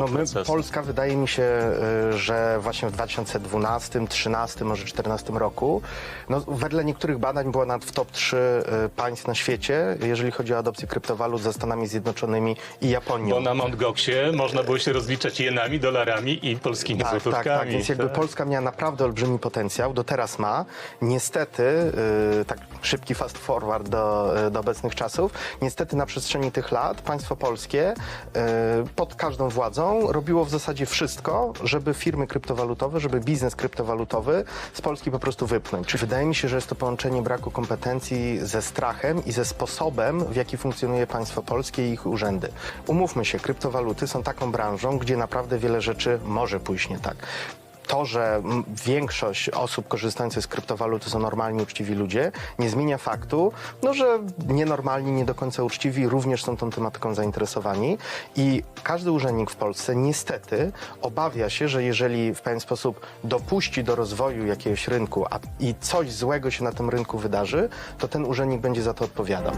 No my. Polska wydaje mi się, y, że właśnie w 2012, 2013, może 2014 roku, no wedle niektórych badań była nawet w top 3 y, państw na świecie, jeżeli chodzi o adopcję kryptowalut ze Stanami Zjednoczonymi i Japonią. Bo na Mt. Goxie można było się rozliczać jenami, dolarami i polskimi Tak, tak, złotówkami. tak. Więc jakby tak. Polska miała naprawdę olbrzymi potencjał, do teraz ma. Niestety, yy, tak szybki fast forward do, do obecnych czasów, niestety na przestrzeni tych lat państwo polskie pod każdą władzą robiło w zasadzie wszystko, żeby firmy kryptowalutowe, żeby biznes kryptowalutowy z Polski po prostu wypchnąć. Czyli wydaje mi się, że jest to połączenie braku kompetencji ze strachem i ze sposobem, w jaki funkcjonuje państwo polskie i ich urzędy. Umówmy się, kryptowaluty są taką branżą, gdzie naprawdę wiele rzeczy może pójść nie tak to, że większość osób korzystających z kryptowalut to są normalni, uczciwi ludzie, nie zmienia faktu, no, że nienormalni, nie do końca uczciwi również są tą tematyką zainteresowani i każdy urzędnik w Polsce niestety obawia się, że jeżeli w pewien sposób dopuści do rozwoju jakiegoś rynku a, i coś złego się na tym rynku wydarzy, to ten urzędnik będzie za to odpowiadał.